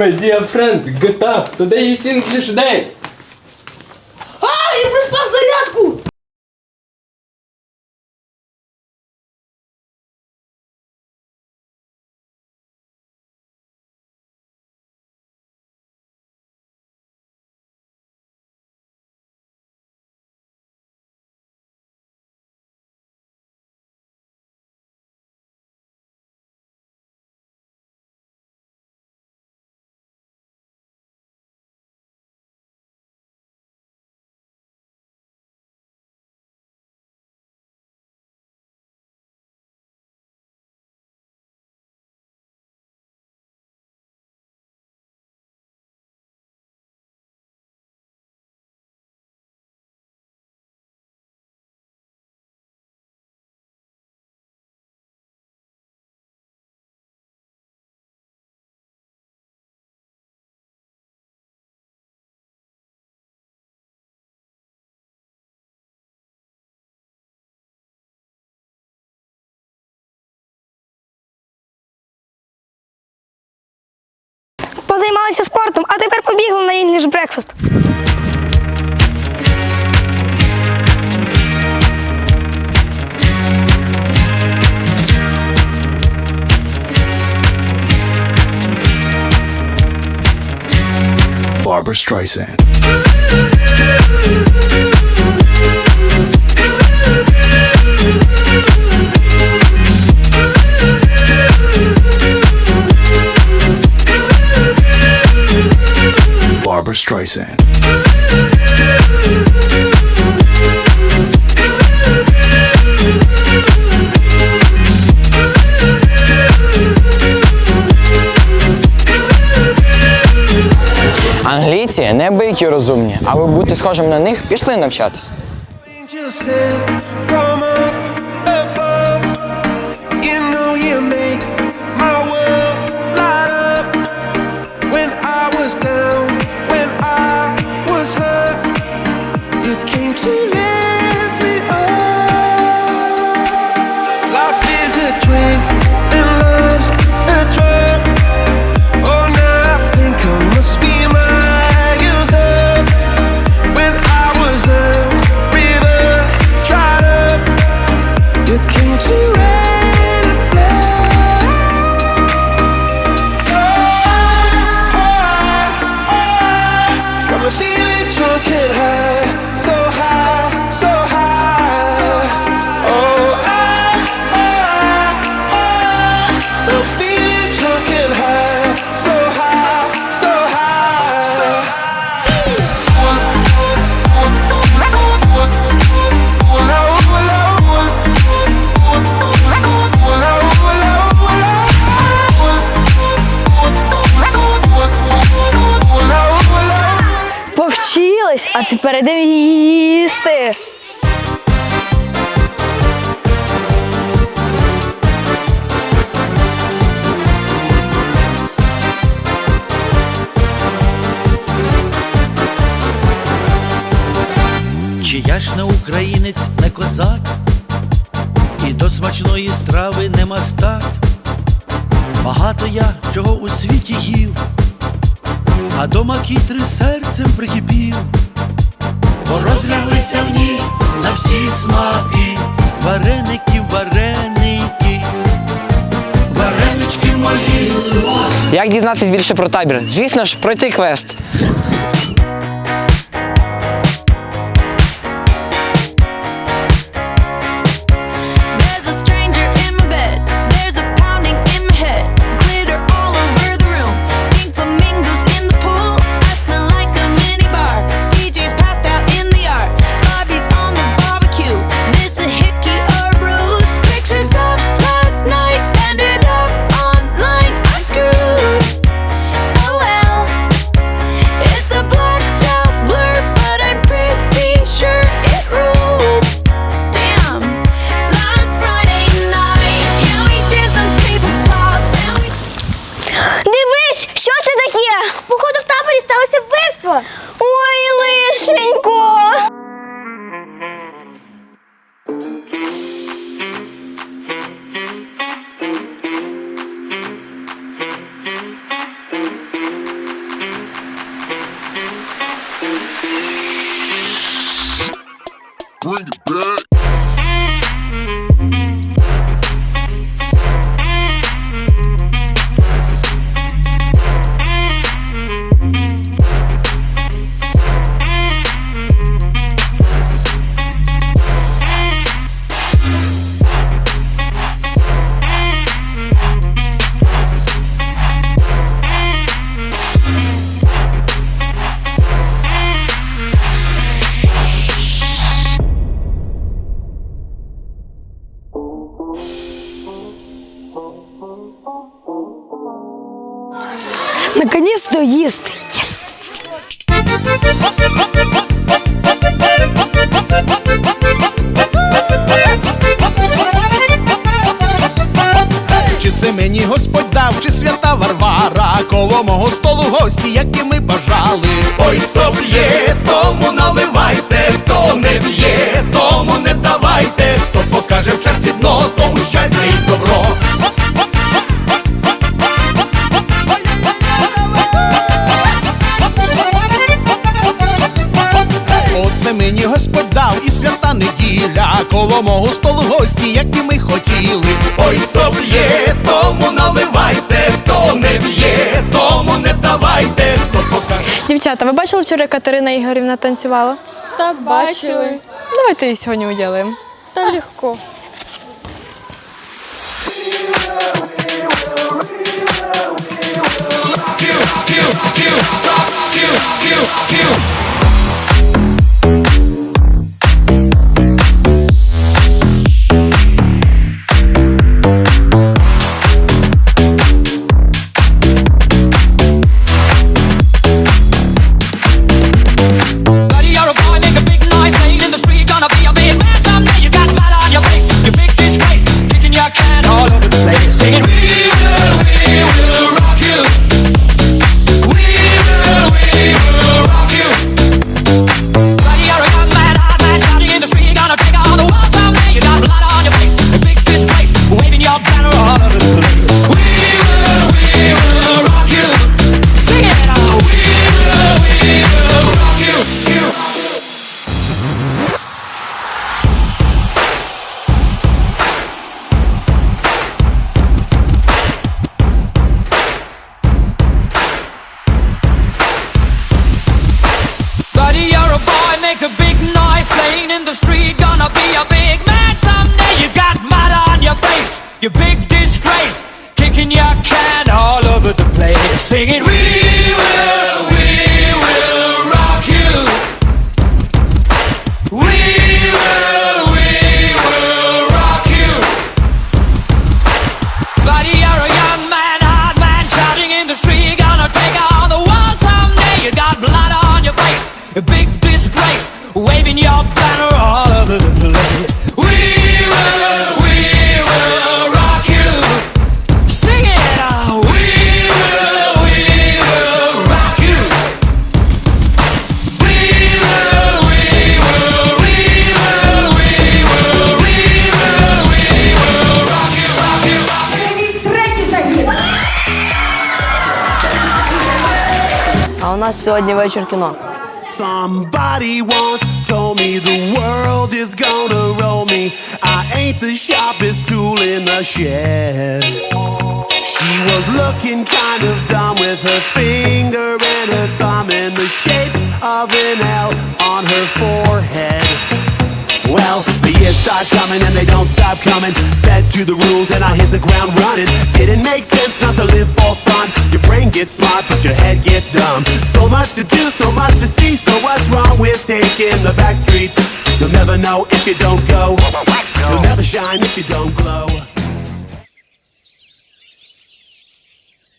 My dear friend, get up! Today is English day! Позаймалися спортом, а тепер побігли на. Barbara Streisand. Streisand. Англійці неабиякі розумні, а ви бути схожим на них пішли навчатись. А тепер йдемо їсти. Чи я ж не українець, не козак, і до смачної страви не мастак. Багато я чого у світі їв, а до макітри серцем прикипів, бо розляглися в ній на всі смаки, вареники, вареники, варенички мої. Як дізнатись більше про табір? Звісно ж, пройти квест. Смачно їсти. Єс! Чи це мені Господь дав, чи свята Варвара, коло мого столу гості, які ми бажали. Ой, хто б'є, тому наливайте, хто не б'є, мого столу гості, які ми хотіли. Ой, хто б'є, тому наливайте, хто не б'є, тому не давайте, хто покаже. Дівчата, ви бачили вчора Катерина Ігорівна танцювала? Та бачили. Давайте її сьогодні уділимо. Та легко. Thank Can all over the place. Singing, We will, we will rock you. We will, we will rock you. Buddy, you're a young man, hard man, shouting in the street, gonna take on the world someday. You got blood on your face, a big disgrace, waving your нас сьогодні вечір кіно. Somebody once told me the world is gonna roll me. I ain't the sharpest tool in the shed. She was looking kind of dumb with her finger and her thumb in the shape of an L start coming and they don't stop coming. Fed to the rules and I hit the ground running. Didn't make sense not to live for fun. Your brain gets smart, but your head gets dumb. So much to do, so much to see. So what's wrong with taking the back streets? You'll never know if you don't go. You'll never shine if you don't glow.